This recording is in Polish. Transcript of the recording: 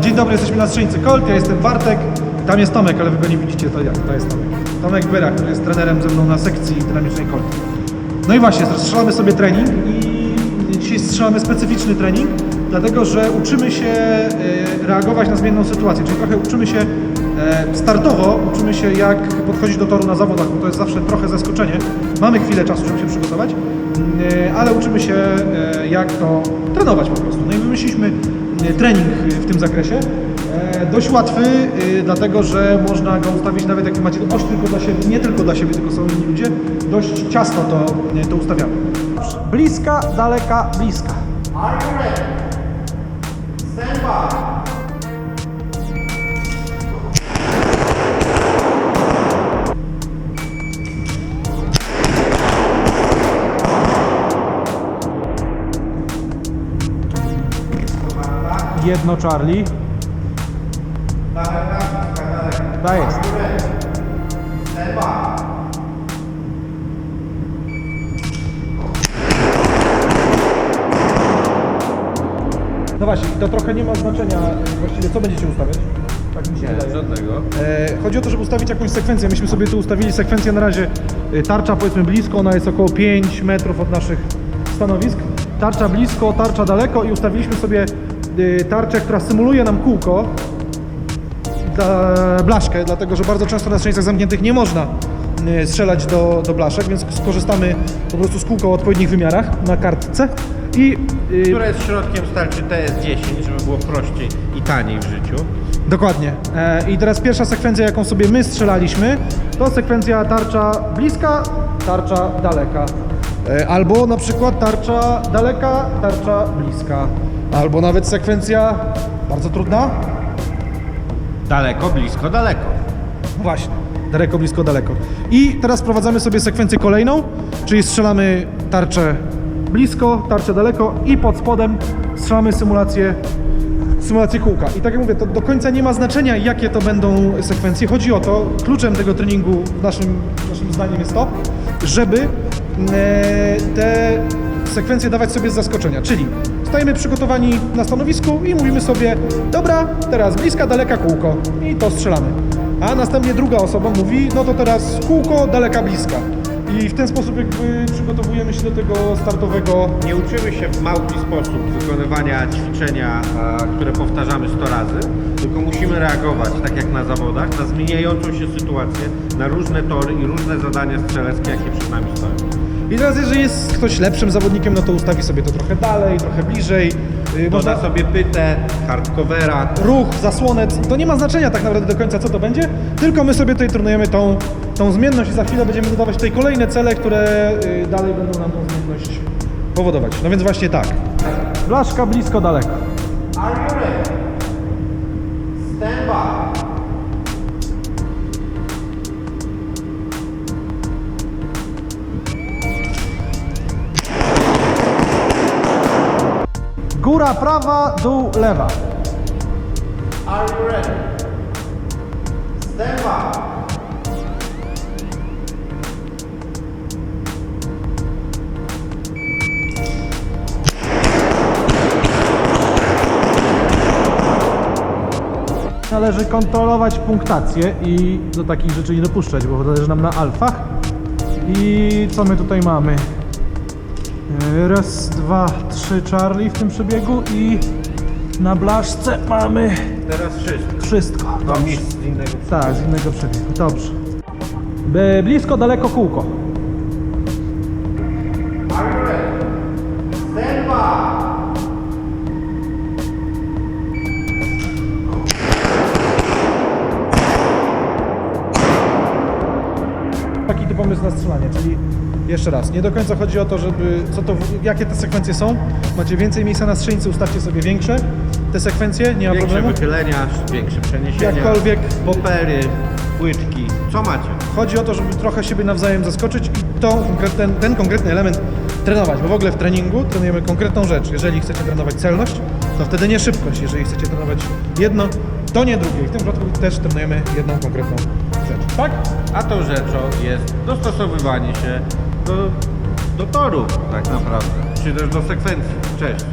Dzień dobry, jesteśmy na strzelnicy Colt, ja jestem Bartek, tam jest Tomek, ale wy go nie widzicie, to ja, to jest Tomek. Tomek Byra, który jest trenerem ze mną na sekcji dynamicznej Colt. No i właśnie, strzelamy sobie trening i dzisiaj strzelamy specyficzny trening, dlatego że uczymy się e, reagować na zmienną sytuację, czyli trochę uczymy się e, startowo, uczymy się jak podchodzić do toru na zawodach, bo to jest zawsze trochę zaskoczenie. Mamy chwilę czasu, żeby się przygotować, e, ale uczymy się jak to trenować po prostu. No i wymyśliliśmy trening w tym zakresie. E, Dość łatwy, e, dlatego że można go ustawić nawet jak macie oś tylko dla siebie, nie tylko dla siebie, tylko są inni ludzie. Dość ciasno to, e, to ustawiamy. Bliska, daleka, bliska. Jedno Charlie. Daleka, bliska, daleka. Ta jest. No właśnie, to trochę nie ma znaczenia właściwie co będziecie ustawiać. Tak mi się wydaje. Żadnego. E, chodzi o to, żeby ustawić jakąś sekwencję. Myśmy sobie tu ustawili sekwencję na razie e, tarcza powiedzmy blisko, ona jest około 5 metrów od naszych stanowisk. Tarcza blisko, tarcza daleko i ustawiliśmy sobie e, tarczę, która symuluje nam kółko blaszkę, dlatego że bardzo często na strzelnicach zamkniętych nie można e, strzelać do, do blaszek, więc skorzystamy po prostu z kółka o odpowiednich wymiarach na kartce i e, Która jest środkiem starczy TS10, żeby było prościej i taniej w życiu. Dokładnie. E, I teraz pierwsza sekwencja, jaką sobie my strzelaliśmy, to sekwencja tarcza bliska, tarcza daleka. E, Albo na przykład tarcza daleka, tarcza bliska. Albo nawet sekwencja bardzo trudna. Daleko, blisko, daleko. Właśnie. Daleko, blisko, daleko. I teraz wprowadzamy sobie sekwencję kolejną, czyli strzelamy tarczę blisko, tarczę daleko i pod spodem strzelamy symulację, symulację kółka. I tak jak mówię, to do końca nie ma znaczenia, jakie to będą sekwencje. Chodzi o to, kluczem tego treningu naszym, naszym zdaniem jest to, żeby e, te sekwencje dawać sobie z zaskoczenia. Czyli stajemy przygotowani na stanowisku i mówimy sobie, dobra, teraz bliska, daleka kółko i to strzelamy. A następnie druga osoba mówi, no to teraz kółko, daleka, bliska. I w ten sposób jakby przygotowujemy się do tego startowego Nie uczymy się w małpi sposób wykonywania ćwiczenia, które powtarzamy 100 razy, tylko musimy reagować, tak jak na zawodach, na zmieniającą się sytuację, na różne tory i różne zadania strzeleckie, jakie przed nami stoją. I teraz jeżeli jest ktoś lepszym zawodnikiem, no to ustawi sobie to trochę dalej, trochę bliżej. Yy, Można sobie pytę, hardcovera, ruch, zasłonę, to nie ma znaczenia tak naprawdę do końca co to będzie, tylko my sobie tutaj trenujemy tą, tą zmienność i za chwilę będziemy dodawać tutaj kolejne cele, które yy, dalej będą nam tą zmienność powodować. No więc właśnie tak. Blaszka blisko, daleko. Are you ready? Góra prawa, dół lewa. Are you ready? Stand by. Należy kontrolować punktację i do takich rzeczy nie dopuszczać, bo zależy nam na alfach. I co my tutaj mamy? E, Raz, dwa, trzy Charlie w tym przebiegu i na blaszce mamy teraz wszystko. wszystko. To nic z innego. Tak, z innego przebiegu. Dobrze. B- blisko, daleko kółko. Pomysł na strzelanie, czyli jeszcze raz, nie do końca chodzi o to, żeby, co to, jakie te sekwencje są. Macie więcej miejsca na strzelnicy, ustawcie sobie większe te sekwencje, nie ma Większe problemu. wychylenia, większe przeniesienia, Jakkolwiek. popery, płyczki, co macie? Chodzi o to, żeby trochę siebie nawzajem zaskoczyć i to, konkret- ten, ten konkretny element trenować, bo w ogóle w treningu trenujemy konkretną rzecz. Jeżeli chcecie trenować celność, to wtedy nie szybkość. Jeżeli chcecie trenować jedno, to nie drugie. I w tym przypadku też trenujemy jedną konkretną Tak? A tą rzeczą jest dostosowywanie się do, do toru tak naprawdę, czy też do sekwencji. Cześć.